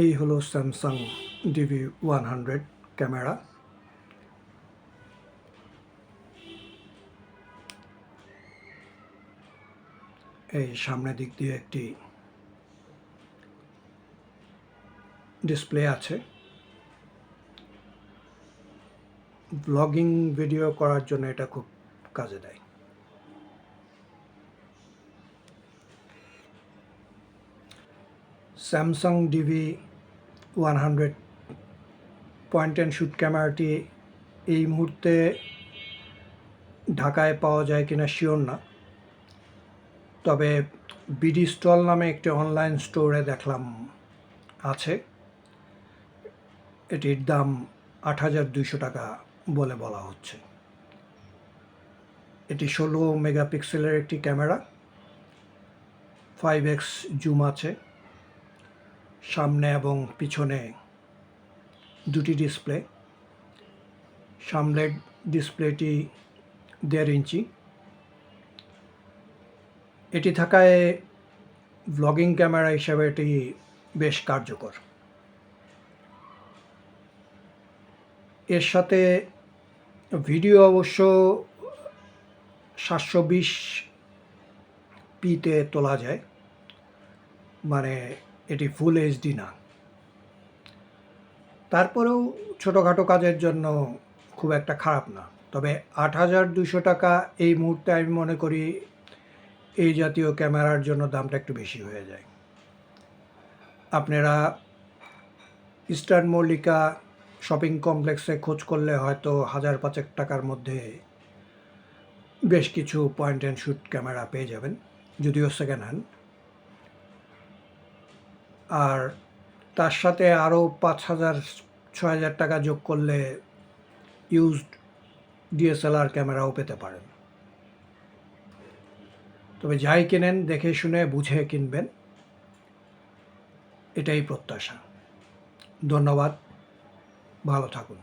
এই হলো Samsung DV one hundred camera. এই সামনের দিক দিয়ে একটি ডিসপ্লে আছে। ব্লগিং ভিডিও করার জন্য এটা খুব কাজে দেয়। Samsung DV one hundred point and shoot ক্যামেরাটি এই মুহূর্তে ঢাকায় পাওয়া যায় কিনা শিওর না। তবে বিডি স্টল নামে একটি অনলাইন স্টোরে দেখলাম আছে। এটির দাম আট হাজার দুইশো টাকা বলে বলা হচ্ছে। এটি ষোলো মেগাপিক্সেলের একটি ক্যামেরা ফাইভ এক্স জুম আছে। সামনে এবং পিছনে দুটি ডিসপ্লে। সামনের ডিসপ্লেটি দেড় ইঞ্চি। এটি থাকায় ব্লগিং ক্যামেরা হিসাবে এটি বেশ কার্যকর। এর সাথে ভিডিও অবশ্য সাতশো বিশ পিতে তোলা যায়। মানে এটি ফুল এইচডি না। তারপরেও ছোটোখাটো কাজের জন্য খুব একটা খারাপ না। তবে আট হাজার দুশো টাকা এই মুহূর্তে আমি মনে করি এই জাতীয় ক্যামেরার জন্য দামটা একটু বেশি হয়ে যায়। আপনারা ইস্টার্ন মল্লিকা শপিং কমপ্লেক্সে খোঁজ করলে হয়তো হাজার পাঁচেক টাকার মধ্যে বেশ কিছু পয়েন্ট অ্যান্ড শ্যুট ক্যামেরা পেয়ে যাবেন, যদিও সেকেন্ড হ্যান্ড আর তার সাথে আরও পাঁচ হাজার ছ হাজার টাকা যোগ করলে ইউজড ডিএসএলআর ক্যামেরাও পেতে পারেন। তবে যাই কেনেন, দেখে শুনে, বুঝে কিনবেন, এটাই প্রত্যাশা। ধন্যবাদ। ভালো থাকুন।